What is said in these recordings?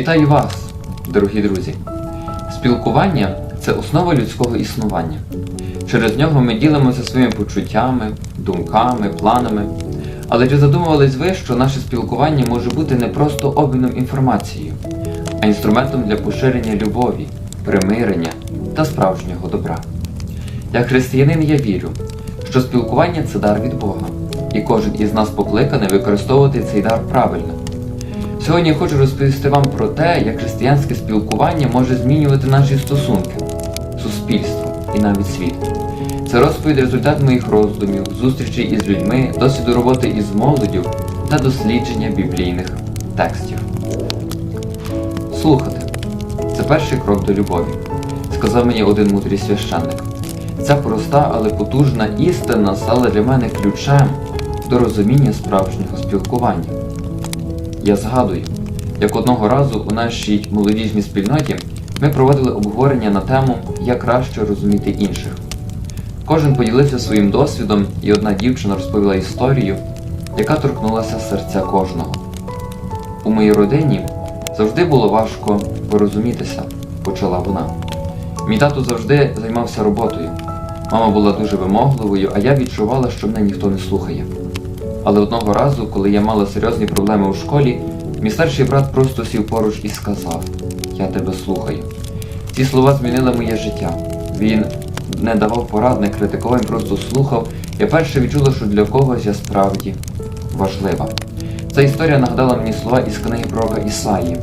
Вітаю вас, дорогі друзі! Спілкування це основа людського існування. Через нього ми ділимося своїми почуттями, думками, планами. Але чи задумувались ви, що наше спілкування може бути не просто обміном інформацією, а інструментом для поширення любові, примирення та справжнього добра? Як християнин я вірю, що спілкування це дар від Бога, і кожен із нас покликаний використовувати цей дар правильно. Сьогодні я хочу розповісти вам про те, як християнське спілкування може змінювати наші стосунки, суспільство і навіть світ. Це розповідь результат моїх роздумів, зустрічей із людьми, досвіду роботи із молоддю та дослідження біблійних текстів. Слухати це перший крок до любові, сказав мені один мудрий священник. Ця проста, але потужна істина стала для мене ключем до розуміння справжнього спілкування. Я згадую, як одного разу у нашій молодіжній спільноті ми проводили обговорення на тему, як краще розуміти інших. Кожен поділився своїм досвідом, і одна дівчина розповіла історію, яка торкнулася серця кожного. У моїй родині завжди було важко порозумітися, почала вона. Мій тато завжди займався роботою. Мама була дуже вимогливою, а я відчувала, що мене ніхто не слухає. Але одного разу, коли я мала серйозні проблеми у школі, мій старший брат просто сів поруч і сказав: Я тебе слухаю. Ці слова змінили моє життя. Він не давав порад, не критикував, він просто слухав. Я перше відчула, що для когось я справді важлива. Ця історія нагадала мені слова із книги пророка Ісаї.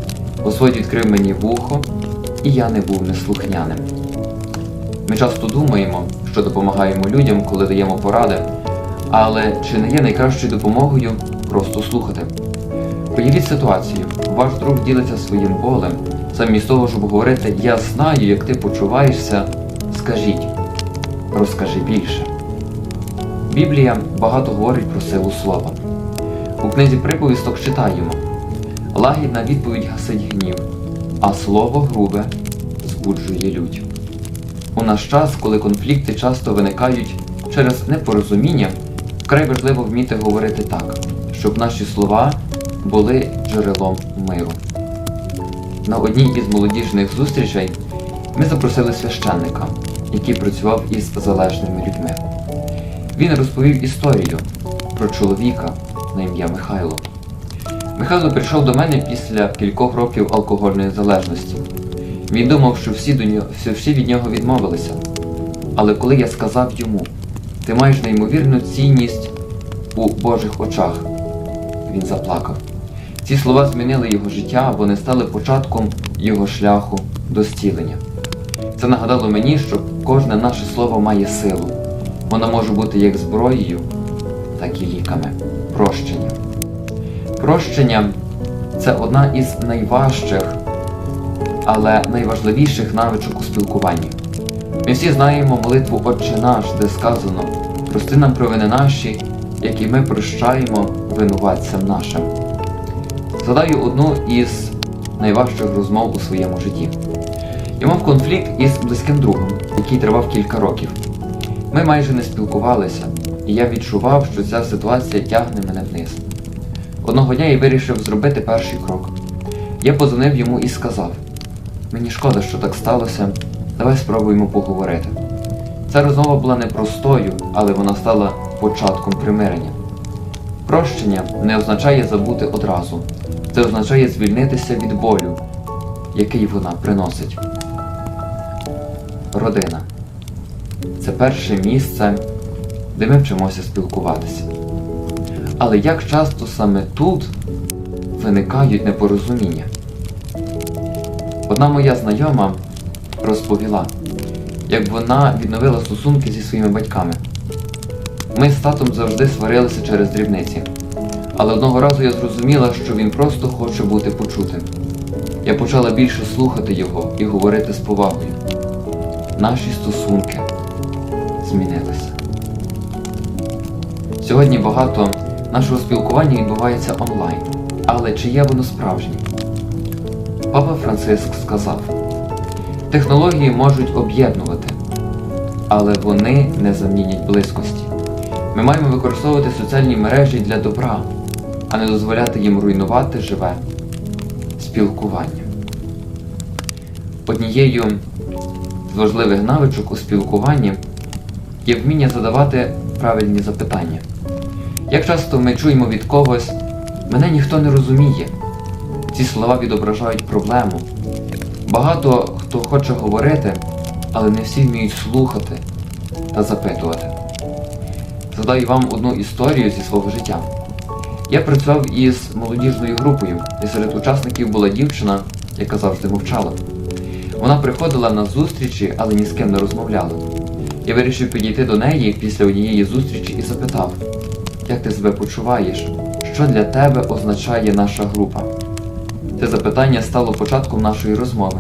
Господь відкрив мені вухо, і я не був неслухняним. Ми часто думаємо, що допомагаємо людям, коли даємо поради, але чи не є найкращою допомогою просто слухати? Уявіть ситуацію, ваш друг ділиться своїм болем, замість того, щоб говорити Я знаю, як ти почуваєшся, скажіть, розкажи більше. Біблія багато говорить про силу слова. У книзі приповісток читаємо Лагідна відповідь гасить гнів, а слово грубе збуджує лють. У наш час, коли конфлікти часто виникають через непорозуміння, вкрай важливо вміти говорити так, щоб наші слова були джерелом миру. На одній із молодіжних зустрічей ми запросили священника, який працював із залежними людьми. Він розповів історію про чоловіка на ім'я Михайло. Михайло прийшов до мене після кількох років алкогольної залежності. Він думав, що всі, до нього, всі від нього відмовилися. Але коли я сказав йому, ти маєш неймовірну цінність у Божих очах, він заплакав. Ці слова змінили його життя, вони стали початком його шляху до зцілення. Це нагадало мені, що кожне наше слово має силу. Воно може бути як зброєю, так і ліками. Прощення. Прощення це одна із найважчих, але найважливіших навичок у спілкуванні. Ми всі знаємо молитву Отче наш, де сказано прости нам провини наші, які ми прощаємо винуватцям нашим. Згадаю одну із найважчих розмов у своєму житті. Я мав конфлікт із близьким другом, який тривав кілька років. Ми майже не спілкувалися, і я відчував, що ця ситуація тягне мене вниз. Одного дня я вирішив зробити перший крок. Я позвонив йому і сказав: мені шкода, що так сталося, давай спробуємо поговорити. Ця розмова була непростою, але вона стала початком примирення. Прощення не означає забути одразу, це означає звільнитися від болю, який вона приносить. Родина це перше місце, де ми вчимося спілкуватися. Але як часто саме тут виникають непорозуміння? Одна моя знайома розповіла, як вона відновила стосунки зі своїми батьками. Ми з татом завжди сварилися через дрібниці, але одного разу я зрозуміла, що він просто хоче бути почутим. Я почала більше слухати його і говорити з повагою. Наші стосунки змінилися. Сьогодні багато нашого спілкування відбувається онлайн. Але чи є воно справжнє? Папа Франциск сказав: технології можуть об'єднувати, але вони не замінять близькості. Ми маємо використовувати соціальні мережі для добра, а не дозволяти їм руйнувати живе спілкування. Однією з важливих навичок у спілкуванні є вміння задавати правильні запитання. Як часто ми чуємо від когось, мене ніхто не розуміє. Ці слова відображають проблему. Багато хто хоче говорити, але не всі вміють слухати та запитувати. Згадаю вам одну історію зі свого життя. Я працював із молодіжною групою, і серед учасників була дівчина, яка завжди мовчала. Вона приходила на зустрічі, але ні з ким не розмовляла. Я вирішив підійти до неї після однієї зустрічі і запитав, як ти себе почуваєш? Що для тебе означає наша група? Це запитання стало початком нашої розмови.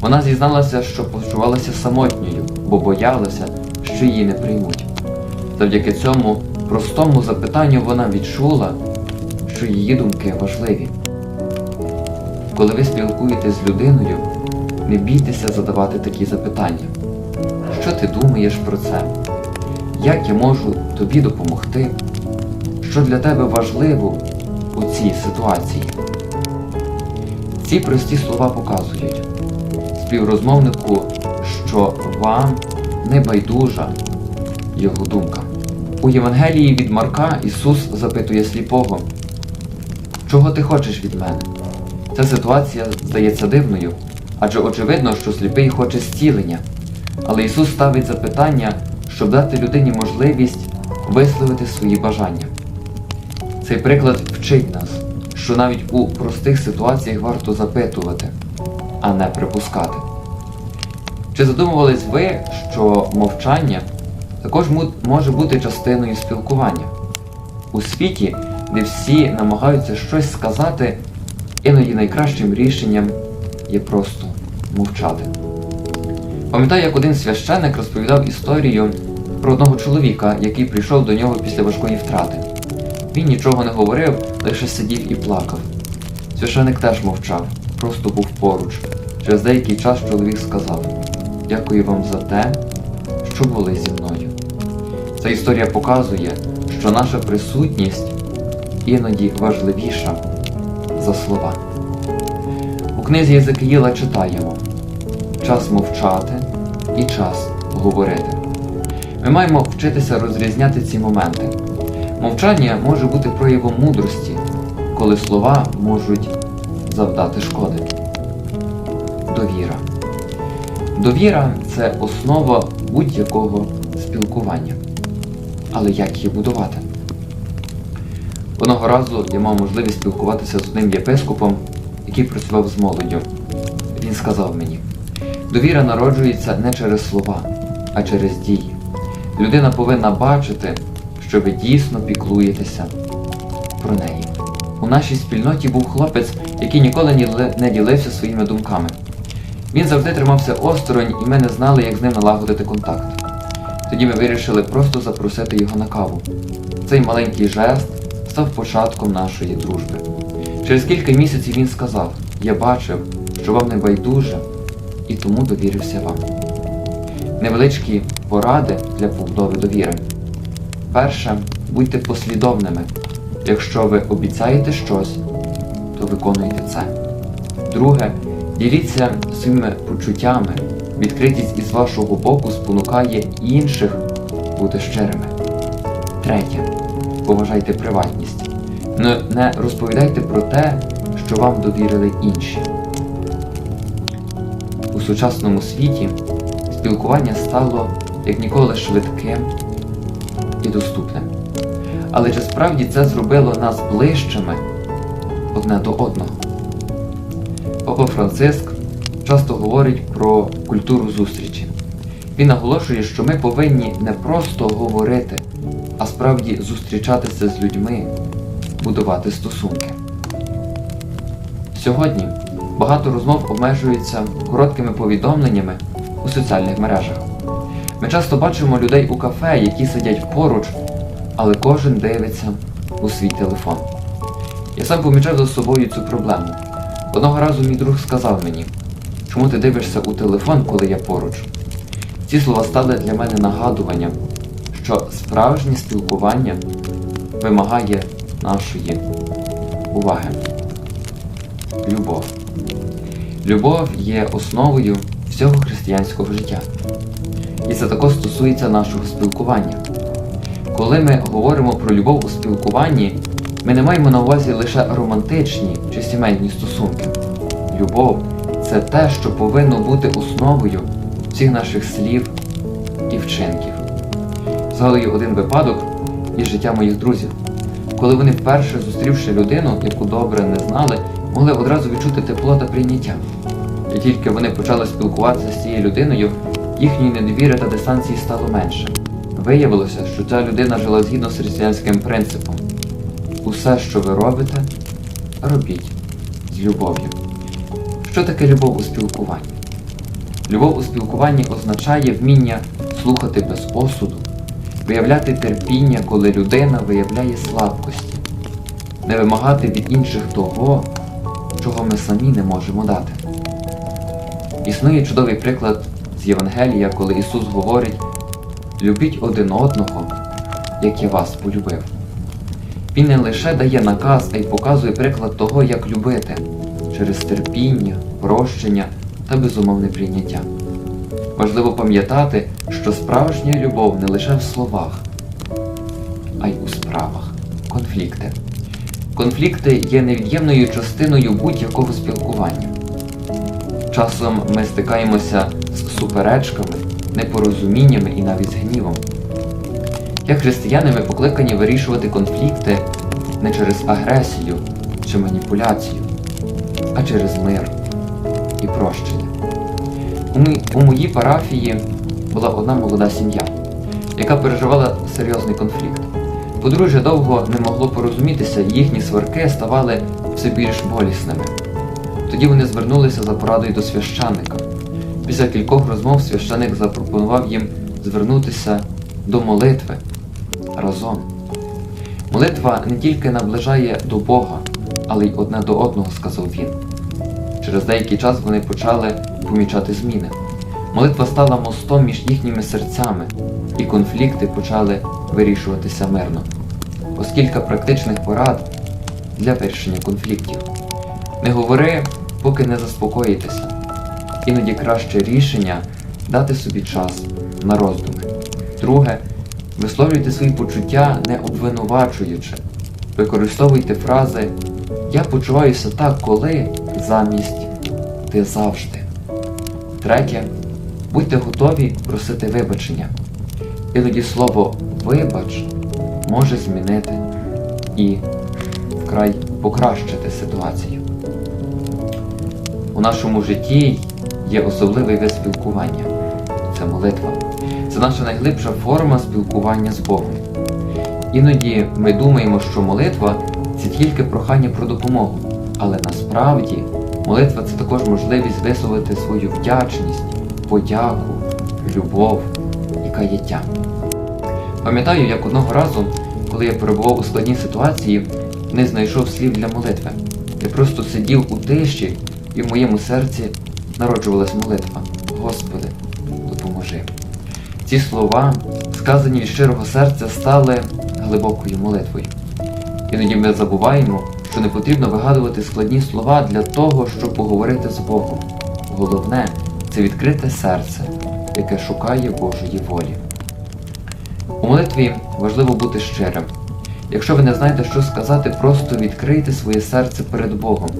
Вона зізналася, що почувалася самотньою, бо боялася, що її не приймуть. Завдяки цьому простому запитанню вона відчула, що її думки важливі. Коли ви спілкуєтесь з людиною, не бійтеся задавати такі запитання. Що ти думаєш про це? Як я можу тобі допомогти? Що для тебе важливо у цій ситуації? Ці прості слова показують співрозмовнику, що вам не байдужа його думка. У Євангелії від Марка Ісус запитує сліпого, чого ти хочеш від мене? Ця ситуація здається дивною, адже очевидно, що сліпий хоче зцілення. Але Ісус ставить запитання, щоб дати людині можливість висловити свої бажання. Цей приклад вчить нас, що навіть у простих ситуаціях варто запитувати, а не припускати. Чи задумувались ви, що мовчання також може бути частиною спілкування? У світі, де всі намагаються щось сказати, іноді найкращим рішенням є просто мовчати. Пам'ятаю, як один священник розповідав історію про одного чоловіка, який прийшов до нього після важкої втрати. Він нічого не говорив, лише сидів і плакав. Священик теж мовчав, просто був поруч. Через деякий час чоловік сказав: Дякую вам за те, що були зі мною. Ця історія показує, що наша присутність іноді важливіша за слова. У книзі Єзекиїла читаємо час мовчати і час говорити. Ми маємо вчитися розрізняти ці моменти. Мовчання може бути проявом мудрості, коли слова можуть завдати шкоди. Довіра. Довіра це основа будь-якого спілкування. Але як її будувати? Одного разу я мав можливість спілкуватися з одним єпископом, який працював з молоддю. Він сказав мені: довіра народжується не через слова, а через дії. Людина повинна бачити, що ви дійсно піклуєтеся про неї. У нашій спільноті був хлопець, який ніколи не ділився своїми думками. Він завжди тримався осторонь, і ми не знали, як з ним налагодити контакт. Тоді ми вирішили просто запросити його на каву. Цей маленький жест став початком нашої дружби. Через кілька місяців він сказав: Я бачив, що вам не байдуже, і тому довірився вам. Невеличкі поради для побудови довіри. Перше, будьте послідовними. Якщо ви обіцяєте щось, то виконуйте це. Друге, діліться своїми почуттями. Відкритість із вашого боку спонукає інших бути щирими. Третє. Поважайте приватність. Не, розповідайте про те, що вам довірили інші. У сучасному світі спілкування стало як ніколи швидким і доступним. Але чи справді це зробило нас ближчими одне до одного? Папа Франциск часто говорить про культуру зустрічі. Він наголошує, що ми повинні не просто говорити, а справді зустрічатися з людьми, будувати стосунки. Сьогодні багато розмов обмежуються короткими повідомленнями у соціальних мережах. Ми часто бачимо людей у кафе, які сидять поруч, але кожен дивиться у свій телефон. Я сам помічав за собою цю проблему. Одного разу мій друг сказав мені, чому ти дивишся у телефон, коли я поруч? Ці слова стали для мене нагадуванням, що справжнє спілкування вимагає нашої уваги. Любов. Любов є основою всього християнського життя. І це також стосується нашого спілкування. Коли ми говоримо про любов у спілкуванні, ми не маємо на увазі лише романтичні чи сімейні стосунки. Любов це те, що повинно бути основою всіх наших слів і вчинків. Згадую один випадок із життя моїх друзів, коли вони вперше зустрівши людину, яку добре не знали, могли одразу відчути тепло та прийняття. І тільки вони почали спілкуватися з цією людиною, їхньої недовіри та дистанції стало менше. Виявилося, що ця людина жила згідно з християнським принципом. Усе, що ви робите, робіть з любов'ю. Що таке любов у спілкуванні? Любов у спілкуванні означає вміння слухати без осуду, виявляти терпіння, коли людина виявляє слабкості, не вимагати від інших того, чого ми самі не можемо дати. Існує чудовий приклад з Євангелія, коли Ісус говорить: любіть один одного, як я вас полюбив. Він не лише дає наказ, а й показує приклад того, як любити через терпіння, прощення та безумовне прийняття. Важливо пам'ятати, що справжня любов не лише в словах, а й у справах. Конфлікти. Конфлікти є невід'ємною частиною будь-якого спілкування. Часом ми стикаємося з суперечками, непорозуміннями і навіть з гнівом. Як християни ми покликані вирішувати конфлікти не через агресію чи маніпуляцію, а через мир і прощення. У, мої, у моїй парафії була одна молода сім'я, яка переживала серйозний конфлікт. Подружжя довго не могло порозумітися, їхні сварки ставали все більш болісними. Тоді вони звернулися за порадою до священника. Після кількох розмов священик запропонував їм звернутися до молитви разом. Молитва не тільки наближає до Бога, але й одне до одного, сказав він. Через деякий час вони почали помічати зміни. Молитва стала мостом між їхніми серцями, і конфлікти почали вирішуватися мирно. Оскільки практичних порад для вирішення конфліктів. Не говори, поки не заспокоїтеся. Іноді краще рішення дати собі час на роздуми. Друге, висловлюйте свої почуття не обвинувачуючи. Використовуйте фрази Я почуваюся так, коли замість ти завжди. Третє. Будьте готові просити вибачення. Іноді слово вибач може змінити і вкрай покращити ситуацію. У нашому житті є особливий вид спілкування це молитва. Це наша найглибша форма спілкування з Богом. Іноді ми думаємо, що молитва це тільки прохання про допомогу, але насправді молитва це також можливість висловити свою вдячність, подяку, любов і каяття. Пам'ятаю, як одного разу, коли я перебував у складній ситуації, не знайшов слів для молитви. Я просто сидів у тиші, і в моєму серці народжувалась молитва. Господи, допоможи. Ці слова, сказані від щирого серця, стали глибокою молитвою. Іноді ми забуваємо, що не потрібно вигадувати складні слова для того, щоб поговорити з Богом. Головне це відкрите серце, яке шукає Божої волі. У молитві важливо бути щирим. Якщо ви не знаєте, що сказати, просто відкрийте своє серце перед Богом,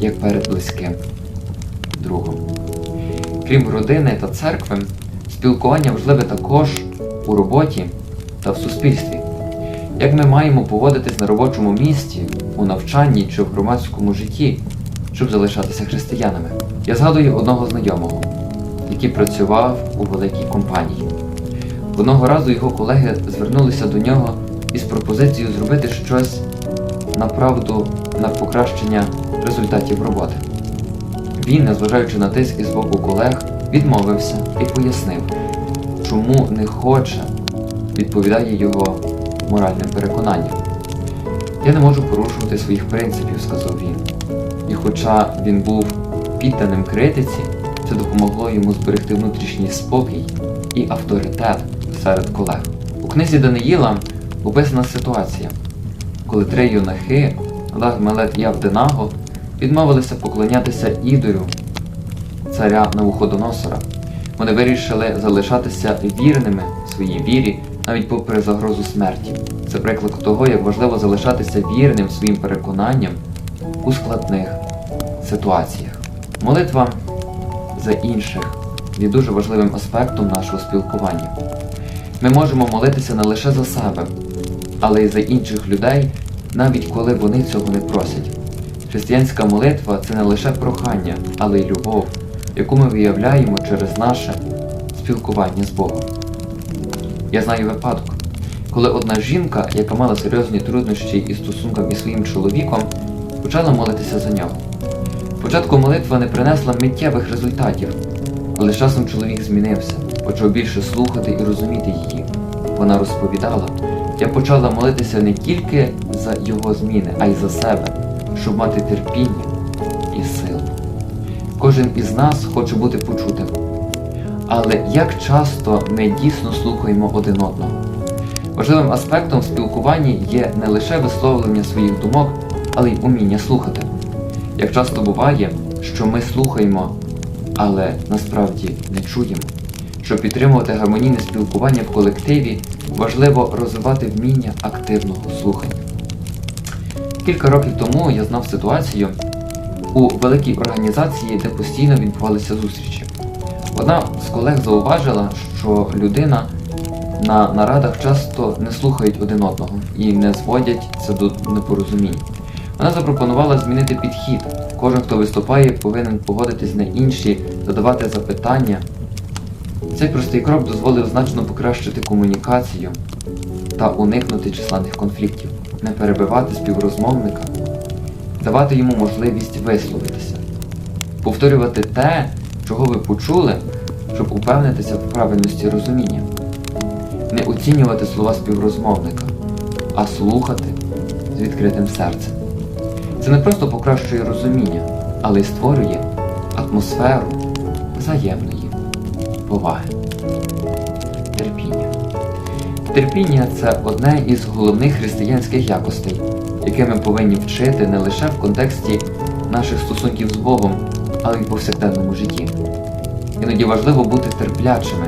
як перед близьким другом. Крім родини та церкви, спілкування важливе також у роботі та в суспільстві. Як ми маємо поводитись на робочому місці, у навчанні чи в громадському житті, щоб залишатися християнами? Я згадую одного знайомого, який працював у великій компанії. Одного разу його колеги звернулися до нього із пропозицією зробити щось направду на покращення результатів роботи. Він, незважаючи на тиск із боку колег, відмовився і пояснив, чому не хоче, відповідає його моральним переконанням. Я не можу порушувати своїх принципів, сказав він. І хоча він був підданим критиці, це допомогло йому зберегти внутрішній спокій і авторитет серед колег. У книзі Даниїла описана ситуація, коли три юнахи Лагмелет і Авденаго відмовилися поклонятися ідолю царя Навуходоносора. Вони вирішили залишатися вірними своїй вірі навіть попри загрозу смерті. Це приклад того, як важливо залишатися вірним своїм переконанням у складних ситуаціях. Молитва за інших є дуже важливим аспектом нашого спілкування. Ми можемо молитися не лише за себе, але й за інших людей, навіть коли вони цього не просять. Християнська молитва це не лише прохання, але й любов, яку ми виявляємо через наше спілкування з Богом. Я знаю випадок, коли одна жінка, яка мала серйозні труднощі із стосунком із своїм чоловіком, почала молитися за нього. Спочатку молитва не принесла миттєвих результатів, але з часом чоловік змінився, почав більше слухати і розуміти її. Вона розповідала, я почала молитися не тільки за його зміни, а й за себе, щоб мати терпіння і силу. Кожен із нас хоче бути почутим. Але як часто ми дійсно слухаємо один одного? Важливим аспектом в спілкуванні є не лише висловлення своїх думок, але й уміння слухати. Як часто буває, що ми слухаємо, але насправді не чуємо. Щоб підтримувати гармонійне спілкування в колективі, важливо розвивати вміння активного слухання. Кілька років тому я знав ситуацію у великій організації, де постійно відбувалися зустрічі. Одна з колег зауважила, що людина на нарадах часто не слухають один одного і не зводять це до непорозумінь. Вона запропонувала змінити підхід. Кожен, хто виступає, повинен погодитись на інші, задавати запитання. Цей простий крок дозволив значно покращити комунікацію та уникнути численних конфліктів, не перебивати співрозмовника, давати йому можливість висловитися, повторювати те, чого ви почули, щоб упевнитися в правильності розуміння, не оцінювати слова співрозмовника, а слухати з відкритим серцем. Це не просто покращує розуміння, але й створює атмосферу взаємної поваги. Терпіння. Терпіння це одне із головних християнських якостей, яке ми повинні вчити не лише в контексті наших стосунків з Богом, але й в повсякденному житті. Іноді важливо бути терплячими,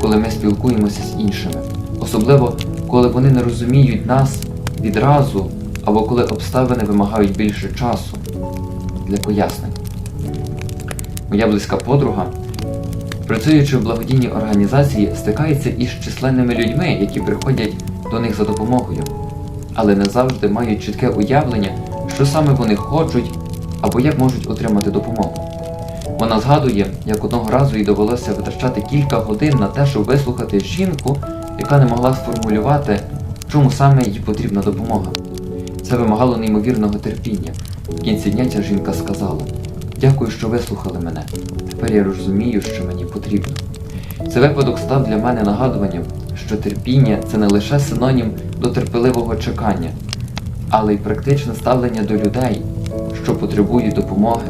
коли ми спілкуємося з іншими, особливо коли вони не розуміють нас відразу або коли обставини вимагають більше часу для пояснень. Моя близька подруга, працюючи в благодійній організації, стикається із численними людьми, які приходять до них за допомогою, але не завжди мають чітке уявлення, що саме вони хочуть або як можуть отримати допомогу. Вона згадує, як одного разу їй довелося витрачати кілька годин на те, щоб вислухати жінку, яка не могла сформулювати, чому саме їй потрібна допомога. Це вимагало неймовірного терпіння. В кінці дня ця жінка сказала: Дякую, що вислухали мене. Тепер я розумію, що мені потрібно. Цей випадок став для мене нагадуванням, що терпіння це не лише синонім до терпеливого чекання, але й практичне ставлення до людей, що потребують допомоги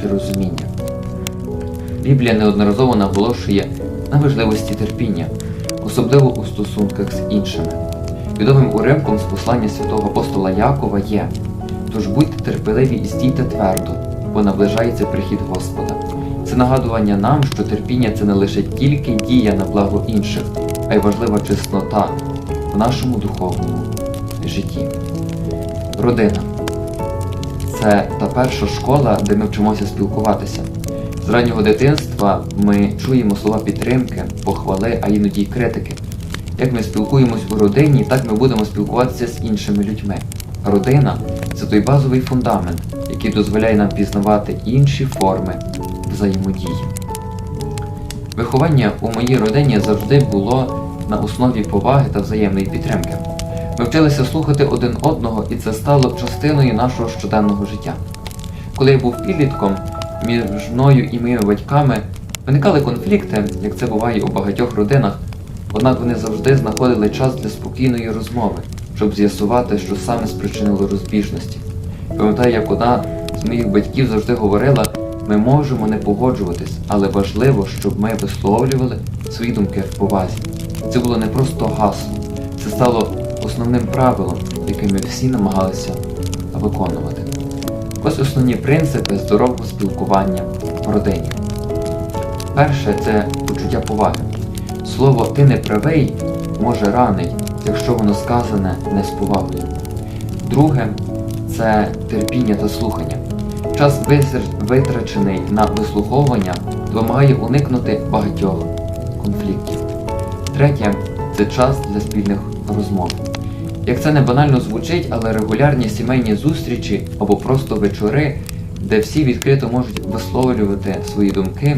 чи розуміння. Біблія неодноразово наголошує на важливості терпіння, особливо у стосунках з іншими. Відомим уривком з послання святого апостола Якова є Тож будьте терпеливі і стійте твердо, бо наближається прихід Господа. Це нагадування нам, що терпіння це не лише тільки дія на благо інших, а й важлива чеснота в нашому духовному житті. Родина це та перша школа, де ми вчимося спілкуватися. З раннього дитинства ми чуємо слова підтримки, похвали, а іноді й критики. Як ми спілкуємось у родині, так ми будемо спілкуватися з іншими людьми. Родина це той базовий фундамент, який дозволяє нам пізнавати інші форми взаємодії. Виховання у моїй родині завжди було на основі поваги та взаємної підтримки. Ми вчилися слухати один одного, і це стало частиною нашого щоденного життя. Коли я був підлітком, між мною і моїми батьками виникали конфлікти, як це буває у багатьох родинах, однак вони завжди знаходили час для спокійної розмови, щоб з'ясувати, що саме спричинило розбіжності. Пам'ятаю, як одна з моїх батьків завжди говорила, ми можемо не погоджуватись, але важливо, щоб ми висловлювали свої думки в повазі. Це було не просто гасло, це стало основним правилом, яке ми всі намагалися виконувати. Ось основні принципи здорового спілкування в родині. Перше це почуття поваги. Слово ти не правий може ранить, якщо воно сказане не з повагою. Друге це терпіння та слухання. Час витрачений на вислуховування допомагає уникнути багатьох конфліктів. Третє це час для спільних розмов. Як це не банально звучить, але регулярні сімейні зустрічі або просто вечори, де всі відкрито можуть висловлювати свої думки,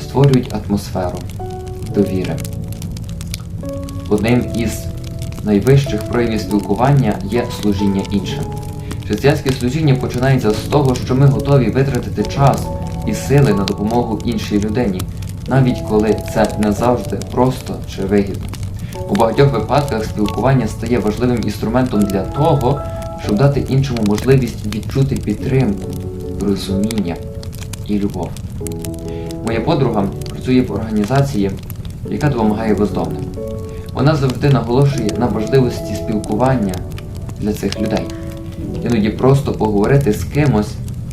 створюють атмосферу довіри. Одним із найвищих проявів спілкування є служіння іншим. Християнське служіння починається з того, що ми готові витратити час і сили на допомогу іншій людині, навіть коли це не завжди просто чи вигідно. У багатьох випадках спілкування стає важливим інструментом для того, щоб дати іншому можливість відчути підтримку, розуміння і любов. Моя подруга працює в організації, яка допомагає бездомним. Вона завжди наголошує на важливості спілкування для цих людей. Іноді просто поговорити з кимось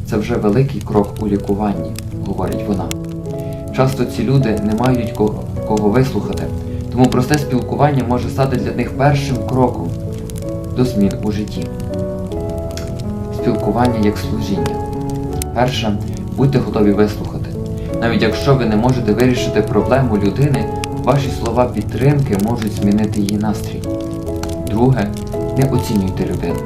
це вже великий крок у лікуванні, говорить вона. Часто ці люди не мають кого, вислухати, тому просте спілкування може стати для них першим кроком до змін у житті. Спілкування як служіння. Перше, будьте готові вислухати. Навіть якщо ви не можете вирішити проблему людини, ваші слова підтримки можуть змінити її настрій. Друге, не оцінюйте людину.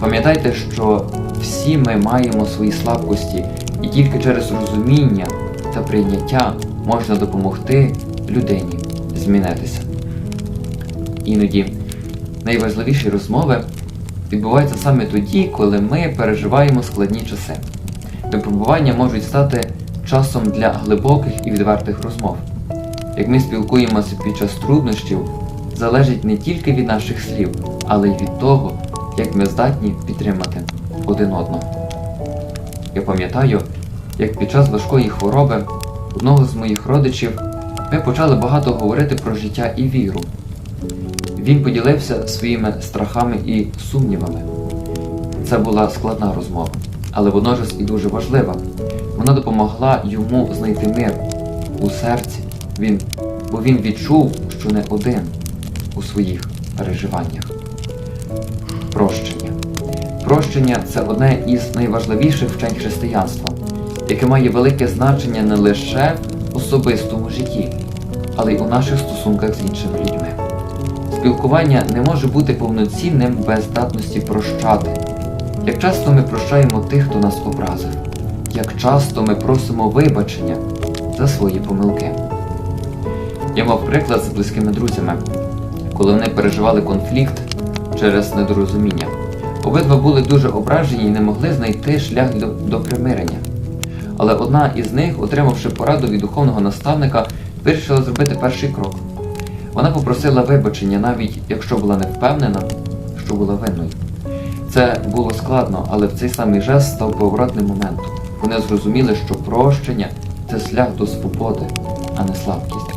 Пам'ятайте, що всі ми маємо свої слабкості, і тільки через розуміння та прийняття можна допомогти людині змінитися. Іноді найважливіші розмови відбуваються саме тоді, коли ми переживаємо складні часи. Випробування можуть стати часом для глибоких і відвертих розмов. Як ми спілкуємося під час труднощів, залежить не тільки від наших слів, але й від того, як ми здатні підтримати один одного. Я пам'ятаю, як під час важкої хвороби одного з моїх родичів ми почали багато говорити про життя і віру. Він поділився своїми страхами і сумнівами. Це була складна розмова, але водночас і дуже важлива. Вона допомогла йому знайти мир у серці, він, бо він відчув, що не один у своїх переживаннях. Прощення. Прощення це одне із найважливіших вчень християнства, яке має велике значення не лише в особистому житті, але й у наших стосунках з іншими людьми. Спілкування не може бути повноцінним без здатності прощати. Як часто ми прощаємо тих, хто нас образив, як часто ми просимо вибачення за свої помилки. Я мав приклад з близькими друзями, коли вони переживали конфлікт через недорозуміння. Обидва були дуже ображені і не могли знайти шлях до, до примирення. Але одна із них, отримавши пораду від духовного наставника, вирішила зробити перший крок. Вона попросила вибачення, навіть якщо була не впевнена, що була винною. Це було складно, але в цей самий жест став поворотним моментом. Вони зрозуміли, що прощення це шлях до свободи, а не слабкість.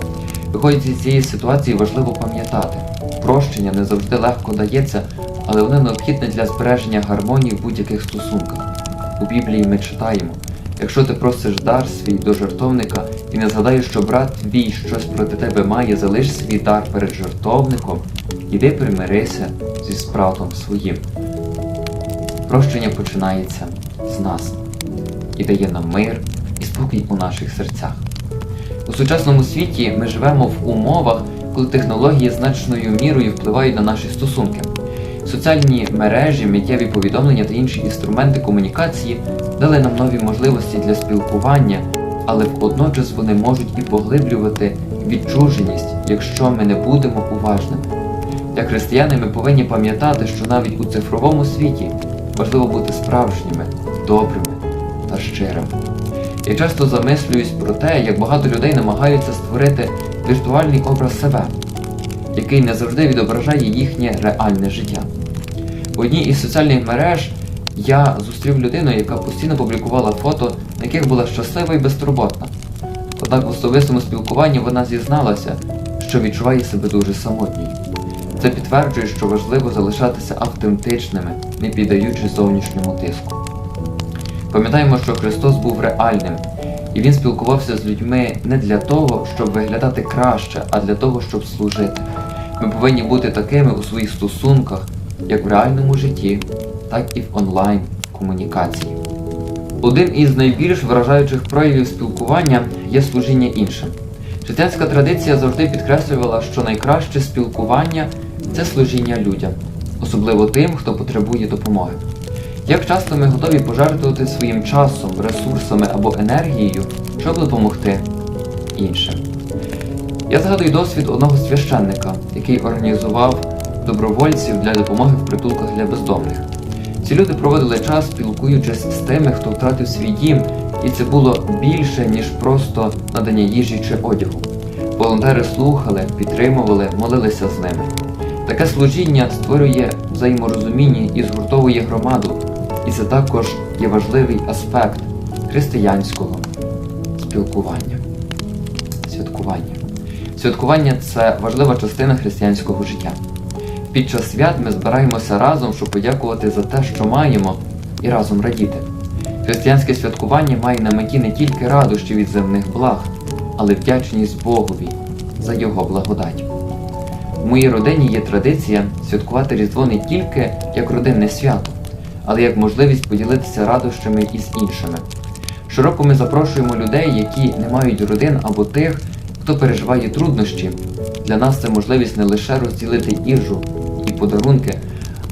Виходячи з цієї ситуації, важливо пам'ятати, прощення не завжди легко дається, але воно необхідне для збереження гармонії в будь-яких стосунках. У Біблії ми читаємо: якщо ти просиш дар свій до жертовника і не згадаєш, що брат твій щось проти тебе має, залиш свій дар перед жертовником, іди примирися зі спратом своїм. Прощення починається з нас і дає нам мир і спокій у наших серцях. У сучасному світі ми живемо в умовах, коли технології значною мірою впливають на наші стосунки. Соціальні мережі, миттєві повідомлення та інші інструменти комунікації дали нам нові можливості для спілкування, але водночас вони можуть і поглиблювати відчуженість, якщо ми не будемо уважними. Як християни ми повинні пам'ятати, що навіть у цифровому світі важливо бути справжніми, добрими та щирими. Я часто замислююсь про те, як багато людей намагаються створити віртуальний образ себе, який не завжди відображає їхнє реальне життя. В одній із соціальних мереж я зустрів людину, яка постійно публікувала фото, на яких була щаслива і безтурботна. Однак в особистому спілкуванні вона зізналася, що відчуває себе дуже самотньою. Це підтверджує, що важливо залишатися автентичними, не піддаючи зовнішньому тиску. Пам'ятаємо, що Христос був реальним, і Він спілкувався з людьми не для того, щоб виглядати краще, а для того, щоб служити. Ми повинні бути такими у своїх стосунках, як в реальному житті, так і в онлайн комунікації. Один із найбільш вражаючих проявів спілкування є служіння іншим. Християнська традиція завжди підкреслювала, що найкраще спілкування це служіння людям, особливо тим, хто потребує допомоги. Як часто ми готові пожертвувати своїм часом, ресурсами або енергією, щоб допомогти іншим? Я згадую досвід одного священника, який організував добровольців для допомоги в притулках для бездомних. Ці люди проводили час, спілкуючись з тими, хто втратив свій дім, і це було більше, ніж просто надання їжі чи одягу. Волонтери слухали, підтримували, молилися з ними. Таке служіння створює взаєморозуміння і згуртовує громаду, і це також є важливий аспект християнського спілкування. Святкування. Святкування це важлива частина християнського життя. Під час свят ми збираємося разом, щоб подякувати за те, що маємо, і разом радіти. Християнське святкування має на меті не тільки радощі від земних благ, але вдячність Богові за Його благодать. У моїй родині є традиція святкувати Різдво не тільки як родинне свято, але як можливість поділитися радощами із іншими. Щороку ми запрошуємо людей, які не мають родин або тих, хто переживає труднощі. Для нас це можливість не лише розділити їжу і подарунки,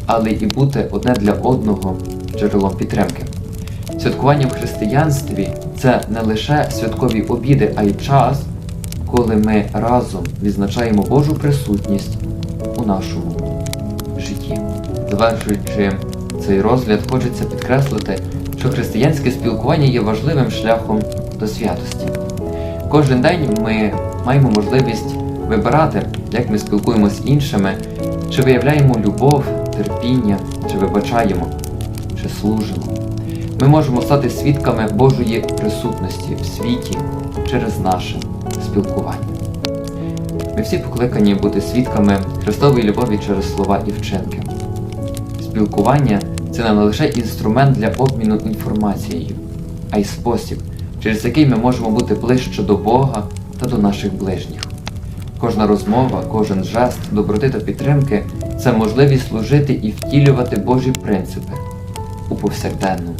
але і бути одне для одного джерелом підтримки. Святкування в християнстві це не лише святкові обіди, а й час, коли ми разом відзначаємо Божу присутність у нашому житті. Завершуючи цей розгляд, хочеться підкреслити, що християнське спілкування є важливим шляхом до святості. Кожен день ми маємо можливість вибирати, як ми спілкуємося з іншими, чи виявляємо любов, терпіння, чи вибачаємо, чи служимо. Ми можемо стати свідками Божої присутності в світі через наше спілкування. Ми всі покликані бути свідками Христової любові через слова і вчинки. Спілкування це не лише інструмент для обміну інформацією, а й спосіб, через який ми можемо бути ближче до Бога та до наших ближніх. Кожна розмова, кожен жест, доброти та підтримки це можливість служити і втілювати Божі принципи у повсякденному